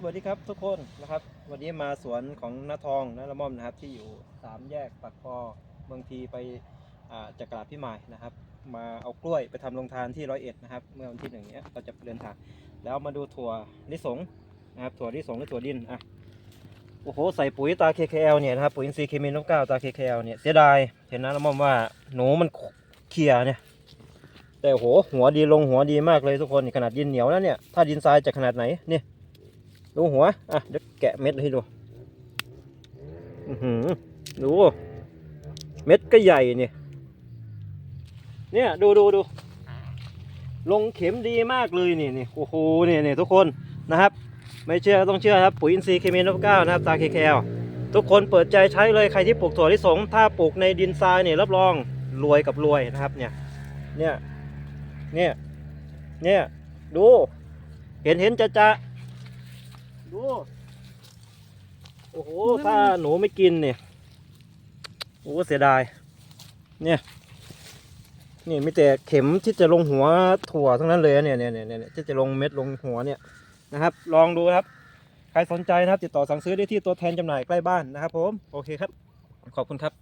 สวัสดีครับทุกคนนะครับ วันนี้มาสวนของนาทองนาละม่อมนะครับ ที่อยู่สามแยกปากคอบางทีไปจากกราดพี่หมายนะครับ มาเอากล้วยไปทำโรงทานที่ร้อยเอ็ดนะครับ เมื่อวันที่หนึ่งเนี้ยเราจะเดินทางแล้วมาดูถั่วลิสงนะครับถั่วลิสงหรือถั่วดินอะโอ้โหใส่ปุ๋ยตา KKL เนี่ยนะครับปุ๋ยอินทรีย์เคมีนกเก้าวตา KKL เนี่ยเสียดายเห็นนะละม่อมว่าหนูมันเคลียเนี่ยแต่โหหัวดีลงหัวดีมากเลยทุกคนขนาดดินเหนียวแล้วเนี่ยถ้าดินทรายจะขนาดไหนเนี่ย ดูหัว อะเดี๋ยวแกะเม็ดให้ดูดู เม็ดก็ใหญ่เนี่ย เนี่ย ดูดูดู ลงเข็มดีมากเลยนี่นี่โอ้โหเนี่ยเนี่ยทุกคนนะครับ ไม่เชื่อต้องเชื่อครับ ปุ๋ยอินทรีย์เคมีนพเก้านะครับ ตาเคแคลทุกคนเปิดใจใช้เลยใครที่ปลูกถั่วลิสง ถ้าปลูกในดินทรายเนี่ยรับรองรวยกับรวยนะครับ เนี่ย เนี่ย เนี่ย เนี่ย ดู เห็นเห็นจะจะ ดู โอ้โห ถ้าหนูไม่กินเนี่ย โอ้เสียดาย เนี่ย นี่มีแต่เข็มที่จะลงหัวถั่วทั้งนั้นเลยอะเนี่ยเนี่ยเนี่ยเนี่ยที่จะลงเม็ดลงหัวเนี่ยนะครับ ลองดูครับ ใครสนใจนะครับ ติดต่อสั่งซื้อได้ที่ตัวแทนจำหน่ายใกล้บ้านนะครับผม โอเคครับ ขอบคุณครับ